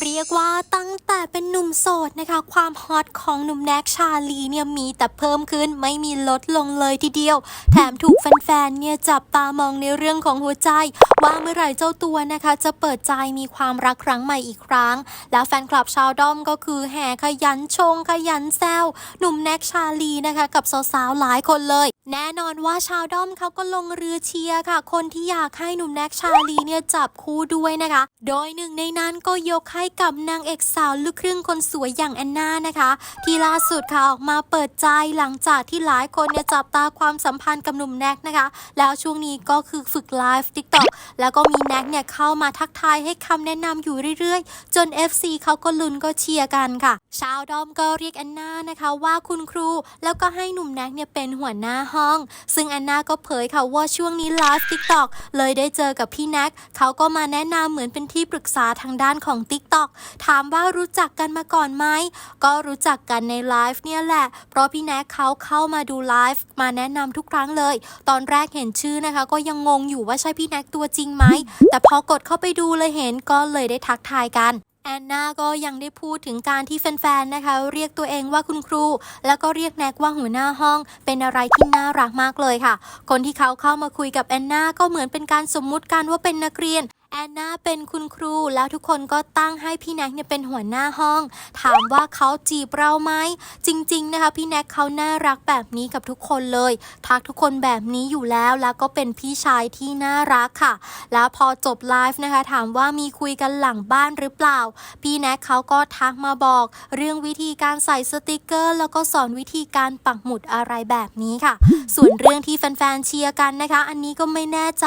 เรียกว่าตั้งแต่เป็นหนุ่มโสดนะคะ ความฮอตของหนุ่มแน็กชาลีเนี่ยมีแต่เพิ่มขึ้นไม่มีลดลงเลยทีเดียว แถมถูกแฟนๆเนี่ยจับตามองในเรื่องของหัวใจ ว่าเมื่อไหร่เจ้าตัวนะคะ จะเปิดใจมีความรักครั้งใหม่อีกครั้ง แล้วแฟนคลับชาวด้อมก็คือแห่ขยันชงขยันแซวหนุ่มแน็กชาลีนะคะ กับสาวๆหลายคนเลย แน่นอนว่าชาวด้อมเขาก็ลงเรือเชียร์ค่ะ คนที่อยากให้หนุ่มแน็กชาลีเนี่ยจับคู่ด้วยนะคะ โดยหนึ่งในนั้นก็ยกให้กับนางเอกสาวลูกครึ่งคนสวยอย่างแอนนานะคะ ที่ล่าสุดค่ะออกมาเปิดใจหลังจากที่หลายคนเนี่ยจับตาความสัมพันธ์กับหนุ่มแน็กนะคะ แล้วช่วงนี้ก็คือฝึกไลฟ์ TikTok แล้วก็มีแน็กเนี่ยเข้ามาทักทายให้คำแนะนำอยู่เรื่อยๆ จน FC เขาก็ลุ้นก็เชียร์กันค่ะ ชาวดอมก็เรียกแอนนานะคะว่าคุณครู แล้วก็ให้หนุ่มแน็กเนี่ยเป็นหัวหน้าห้อง ซึ่งแอนนาก็เผยค่ะว่าช่วงนี้ไลฟ์ TikTok เลยได้เจอกับพี่แน็กเขาก็มาแนะนำเหมือนเป็นที่ปรึกษาทางด้านของ t o k ถามว่ารู้จักกันมาก่อนไหมก็รู้จักกันในไลฟ์เนี่ยแหละ เพราะพี่แน็กเขาเข้ามาดูไลฟ์มาแนะนำทุกครั้งเลย ตอนแรกเห็นชื่อนะคะ ก็ยังงงอยู่ว่าใช่พี่แน็กตัวจริงไหม แต่พอกดเข้าไปดูเลยเห็นก็เลยได้ทักทายกันแอนนาก็ยังได้พูดถึงการที่แฟนๆ นะคะ เรียกตัวเองว่าคุณครู แล้วก็เรียกแน็กว่าหัวหน้าห้อง เป็นอะไรที่น่ารักมากเลยค่ะ คนที่เขาเข้ามาคุยกับแอนนาก็เหมือนเป็นการสมมุติกันว่าเป็นนักเรียน แอนนาเป็นคุณครูแล้วทุกคนก็ตั้งให้พี่แน็กเนี่ยเป็นหัวหน้าห้อง ถามว่าเขาจีบเราไหมจริง ๆ นะคะ พี่แน็กเขาน่ารักแบบนี้กับทุกคนเลย ทักทุกคนแบบนี้อยู่แล้วแล้วก็เป็นพี่ชายที่น่ารักค่ะ แล้วพอจบไลฟ์นะคะ ถามว่ามีคุยกันหลังบ้านหรือเปล่า พี่แน็กเขาก็ทักมาบอก เรื่องวิธีการใส่สติกเกอร์ แล้วก็สอนวิธีการปักหมุดอะไรแบบนี้ค่ะ ส่วนเรื่องที่แฟนๆเชียร์กันนะคะ อันนี้ก็ไม่แน่ใจ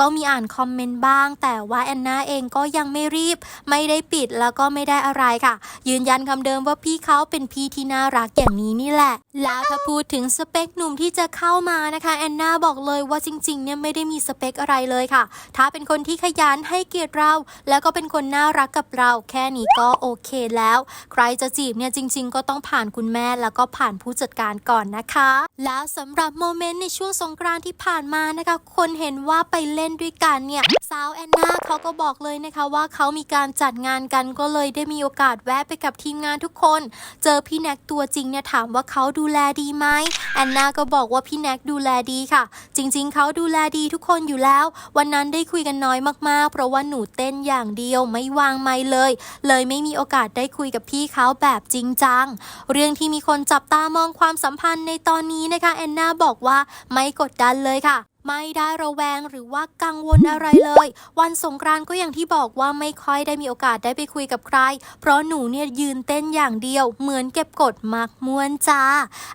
ก็มีอ่านคอมเมนต์บ้างแต่ว่าแอนนาเองก็ยังไม่รีบ ไม่ได้ปิดแล้วก็ไม่ได้อะไรค่ะ ยืนยันคำเดิมว่าพี่เขาเป็นพี่ที่น่ารักอย่างนี้นี่แหละ แล้วถ้าพูดถึงสเปคหนุ่มที่จะเข้ามานะคะแอนนาบอกเลยว่าจริงๆเนี่ยไม่ได้มีสเปคอะไรเลยค่ะ ถ้าเป็นคนที่ขยันให้เกียรติเรา แล้วก็เป็นคนน่ารักกับเราแค่นี้ก็โอเคแล้ว ใครจะจีบเนี่ยจริง ๆ ก็ต้องผ่านคุณแม่แล้วก็ผ่านผู้จัดการก่อนนะคะ แล้วสำหรับโมเมนต์ในช่วงสงกรานต์ที่ผ่านมานะคะ คนเห็นว่าไปเล่นด้วยกันเนี่ยสาวแอนนาเขาก็บอกเลยนะคะว่าเขามีการจัดงานกันก็เลยได้มีโอกาสแวะไปกับทีมงานทุกคน เจอพี่แน็กตัวจริงเนี่ยถามว่าเขาดูแลดีไหมแอนนาก็บอกว่าพี่แน็กดูแลดีค่ะ จริง ๆเขาดูแลดีทุกคนอยู่แล้ว วันนั้นได้คุยกันน้อยมากๆ เพราะว่าหนูเต้นอย่างเดียวไม่วางไมค์เลย เลยไม่มีโอกาสได้คุยกับพี่เขาแบบจริงจังเรื่องที่มีคนจับตามองความสัมพันธ์ในตอนนี้นะคะแอนนาบอกว่าไม่กดดันเลยค่ะ ไม่ได้ระแวงหรือว่ากังวลอะไรเลย วันสงกรานต์ก็อย่างที่บอกว่าไม่ค่อยได้มีโอกาสได้ไปคุยกับใคร เพราะหนูเนี่ยยืนเต้นอย่างเดียว เหมือนเก็บกดมักม้วนจ้า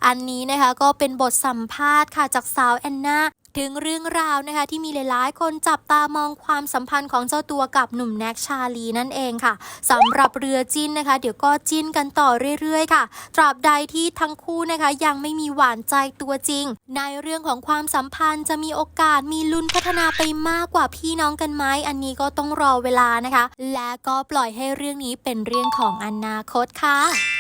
อันนี้นะคะก็เป็นบทสัมภาษณ์ค่ะจากสาวแอนนา ถึงเรื่องราวนะคะที่มีหลายๆ คนจับตามองความสัมพันธ์ของเจ้าตัวกับหนุ่มแน็กชาลีนั่นเองค่ะสำหรับเรือจิ้นนะคะ เดี๋ยวก็จิ้นกันต่อเรื่อยๆ ค่ะ ตราบใดที่ทั้งคู่นะคะยังไม่มีหวานใจตัวจริง ในเรื่องของความสัมพันธ์จะมีโอกาสมีลุ้นพัฒนาไปมากกว่าพี่น้องกันไหมอันนี้ก็ต้องรอเวลานะคะ และก็ปล่อยให้เรื่องนี้เป็นเรื่องของอนาคตค่ะ